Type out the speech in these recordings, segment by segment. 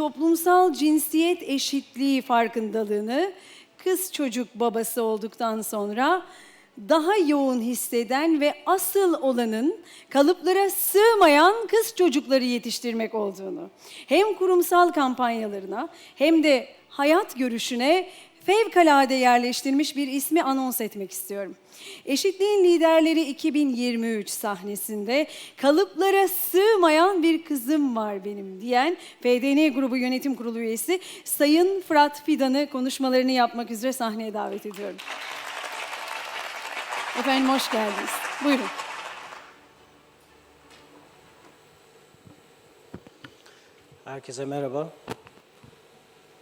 toplumsal cinsiyet eşitliği farkındalığını kız çocuk babası olduktan sonra daha yoğun hisseden ve asıl olanın kalıplara sığmayan kız çocukları yetiştirmek olduğunu hem kurumsal kampanyalarına hem de hayat görüşüne fevkalade yerleştirmiş bir ismi anons etmek istiyorum. Eşitliğin Liderleri 2023 sahnesinde kalıplara sığmayan bir kızım var benim diyen FDN Grubu Yönetim Kurulu üyesi Sayın Fırat Fidan'ı konuşmalarını yapmak üzere sahneye davet ediyorum. Efendim hoş geldiniz. Buyurun. Herkese merhaba.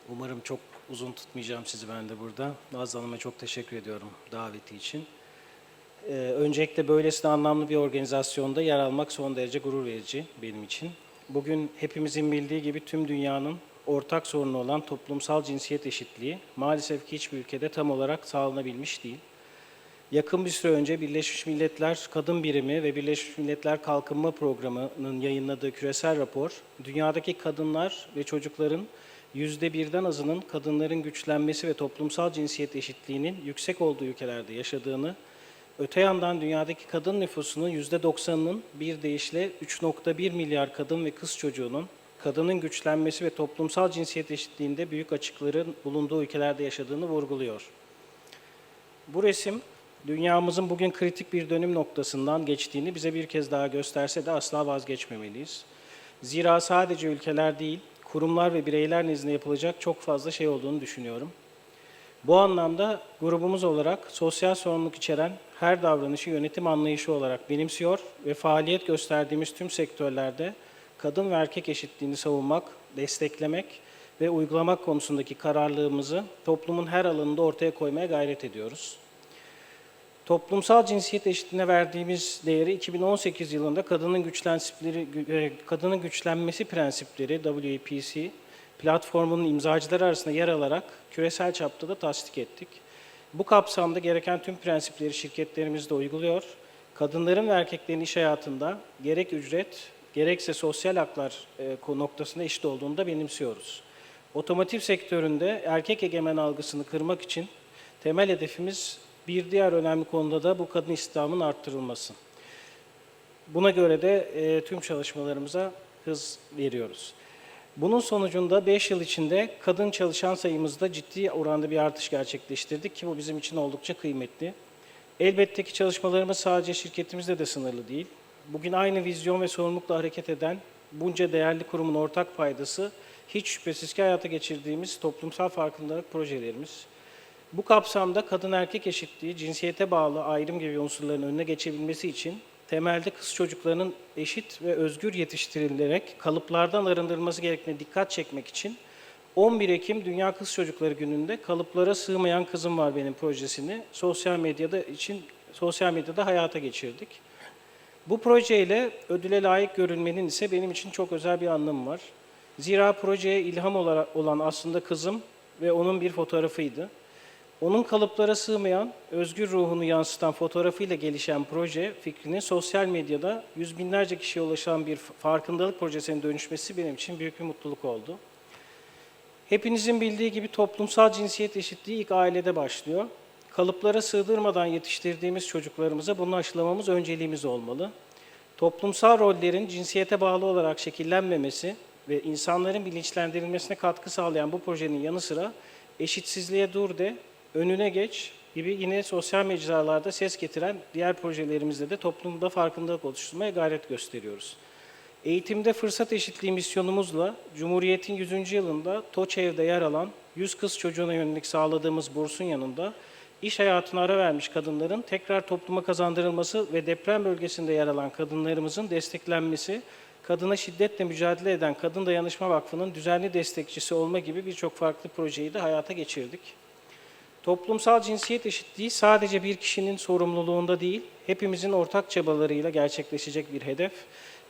Umarım çok uzun tutmayacağım sizi ben de burada. Nazlı Hanım'a çok teşekkür ediyorum daveti için. Ee, öncelikle böylesine anlamlı bir organizasyonda yer almak son derece gurur verici benim için. Bugün hepimizin bildiği gibi tüm dünyanın ortak sorunu olan toplumsal cinsiyet eşitliği maalesef ki hiçbir ülkede tam olarak sağlanabilmiş değil. Yakın bir süre önce Birleşmiş Milletler Kadın Birimi ve Birleşmiş Milletler Kalkınma Programı'nın yayınladığı küresel rapor, dünyadaki kadınlar ve çocukların yüzde birden azının kadınların güçlenmesi ve toplumsal cinsiyet eşitliğinin yüksek olduğu ülkelerde yaşadığını, öte yandan dünyadaki kadın nüfusunun yüzde doksanının bir deyişle 3.1 milyar kadın ve kız çocuğunun kadının güçlenmesi ve toplumsal cinsiyet eşitliğinde büyük açıkların bulunduğu ülkelerde yaşadığını vurguluyor. Bu resim dünyamızın bugün kritik bir dönüm noktasından geçtiğini bize bir kez daha gösterse de asla vazgeçmemeliyiz. Zira sadece ülkeler değil, kurumlar ve bireyler nezdinde yapılacak çok fazla şey olduğunu düşünüyorum. Bu anlamda grubumuz olarak sosyal sorumluluk içeren her davranışı yönetim anlayışı olarak benimsiyor ve faaliyet gösterdiğimiz tüm sektörlerde kadın ve erkek eşitliğini savunmak, desteklemek ve uygulamak konusundaki kararlılığımızı toplumun her alanında ortaya koymaya gayret ediyoruz. Toplumsal cinsiyet eşitliğine verdiğimiz değeri 2018 yılında kadının güçlensipleri, e, kadının güçlenmesi prensipleri WAPC platformunun imzacıları arasında yer alarak küresel çapta da tasdik ettik. Bu kapsamda gereken tüm prensipleri şirketlerimizde uyguluyor. Kadınların ve erkeklerin iş hayatında gerek ücret, gerekse sosyal haklar e, noktasında eşit olduğunu da benimsiyoruz. Otomotiv sektöründe erkek egemen algısını kırmak için temel hedefimiz bir diğer önemli konuda da bu kadın istihdamının arttırılması. Buna göre de e, tüm çalışmalarımıza hız veriyoruz. Bunun sonucunda 5 yıl içinde kadın çalışan sayımızda ciddi oranda bir artış gerçekleştirdik ki bu bizim için oldukça kıymetli. Elbette ki çalışmalarımız sadece şirketimizde de sınırlı değil. Bugün aynı vizyon ve sorumlulukla hareket eden bunca değerli kurumun ortak paydası hiç şüphesiz ki hayata geçirdiğimiz toplumsal farkındalık projelerimiz. Bu kapsamda kadın erkek eşitliği, cinsiyete bağlı ayrım gibi unsurların önüne geçebilmesi için temelde kız çocuklarının eşit ve özgür yetiştirilerek kalıplardan arındırılması gerektiğine dikkat çekmek için 11 Ekim Dünya Kız Çocukları Günü'nde kalıplara sığmayan kızım var benim projesini sosyal medyada için sosyal medyada hayata geçirdik. Bu projeyle ödüle layık görülmenin ise benim için çok özel bir anlamı var. Zira projeye ilham olan aslında kızım ve onun bir fotoğrafıydı. Onun kalıplara sığmayan, özgür ruhunu yansıtan fotoğrafıyla gelişen proje fikrinin sosyal medyada yüz binlerce kişiye ulaşan bir farkındalık projesine dönüşmesi benim için büyük bir mutluluk oldu. Hepinizin bildiği gibi toplumsal cinsiyet eşitliği ilk ailede başlıyor. Kalıplara sığdırmadan yetiştirdiğimiz çocuklarımıza bunu aşılamamız önceliğimiz olmalı. Toplumsal rollerin cinsiyete bağlı olarak şekillenmemesi ve insanların bilinçlendirilmesine katkı sağlayan bu projenin yanı sıra eşitsizliğe dur de, önüne geç gibi yine sosyal mecralarda ses getiren diğer projelerimizde de toplumda farkındalık oluşturmaya gayret gösteriyoruz. Eğitimde fırsat eşitliği misyonumuzla Cumhuriyet'in 100. yılında TOÇEV'de yer alan 100 kız çocuğuna yönelik sağladığımız bursun yanında iş hayatına ara vermiş kadınların tekrar topluma kazandırılması ve deprem bölgesinde yer alan kadınlarımızın desteklenmesi, kadına şiddetle mücadele eden Kadın Dayanışma Vakfı'nın düzenli destekçisi olma gibi birçok farklı projeyi de hayata geçirdik. Toplumsal cinsiyet eşitliği sadece bir kişinin sorumluluğunda değil, hepimizin ortak çabalarıyla gerçekleşecek bir hedef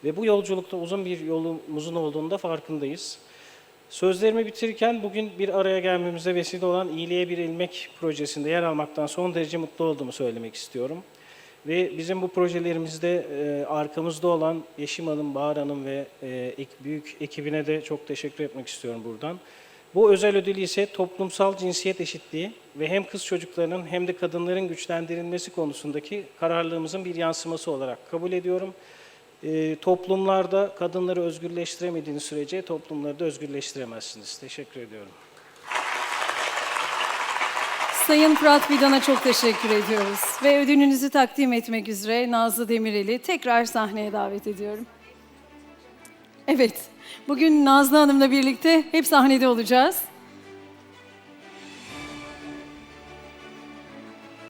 ve bu yolculukta uzun bir yolumuzun olduğunda farkındayız. Sözlerimi bitirirken bugün bir araya gelmemize vesile olan İyiliğe Bir İlmek projesinde yer almaktan son derece mutlu olduğumu söylemek istiyorum. Ve bizim bu projelerimizde e, arkamızda olan Yeşim Hanım, Bahar Hanım ve e, büyük ekibine de çok teşekkür etmek istiyorum buradan. Bu özel ödülü ise toplumsal cinsiyet eşitliği ve hem kız çocuklarının hem de kadınların güçlendirilmesi konusundaki kararlılığımızın bir yansıması olarak kabul ediyorum. E, toplumlarda kadınları özgürleştiremediğiniz sürece toplumları da özgürleştiremezsiniz. Teşekkür ediyorum. Sayın Fırat Fidan'a çok teşekkür ediyoruz. Ve ödülünüzü takdim etmek üzere Nazlı Demirel'i tekrar sahneye davet ediyorum. Evet, bugün Nazlı Hanım'la birlikte hep sahnede olacağız.